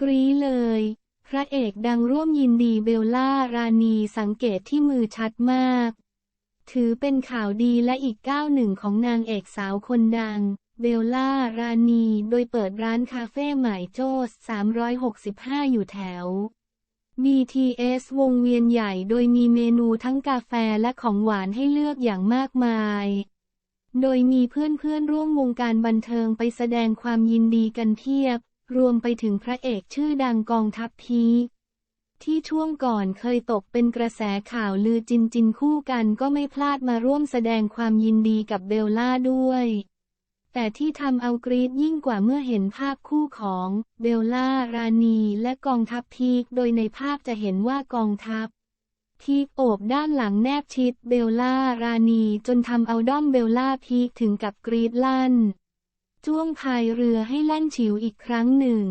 กรี๊เลย พระเอกดังร่วมยินดีเบลล่ารานีสังเกตที่มือชัดมาก ถือเป็นข่าวดีและอีกก้าวหนึ่งของนางเอกสาวคนดัง เบลล่ารานีโดยเปิดร้านคาเฟ่ใหม่โจส365 อยู่แถว BTS วงเวียนใหญ่โดยมีเมนูทั้งกาแฟและของหวานให้เลือกอย่างมากมาย โดยมีเพื่อนๆร่วมวงการบันเทิงไปแสดงความยินดีกันเทียบ รวมไปถึงพระเอกชื่อดังกองทัพพีที่ช่วงก่อนเคยตกเป็นกระแสข่าวลือจินจินคู่กันก็ไม่พลาดมาร่วมแสดงความยินดีกับเบลล่าด้วย แต่ที่ทำเอากรีดยิ่งกว่าเมื่อเห็นภาพคู่ของเบลล่ารานีและกองทัพพีคโดยในภาพจะเห็นว่ากองทัพพีคโอบด้านหลังแนบชิดเบลล่ารานีจนทำเอาด้อมเบลล่าพีคถึงกับกรีดลั่น จ้วงพายเรือให้แล่นฉิวอีกครั้งหนึ่ง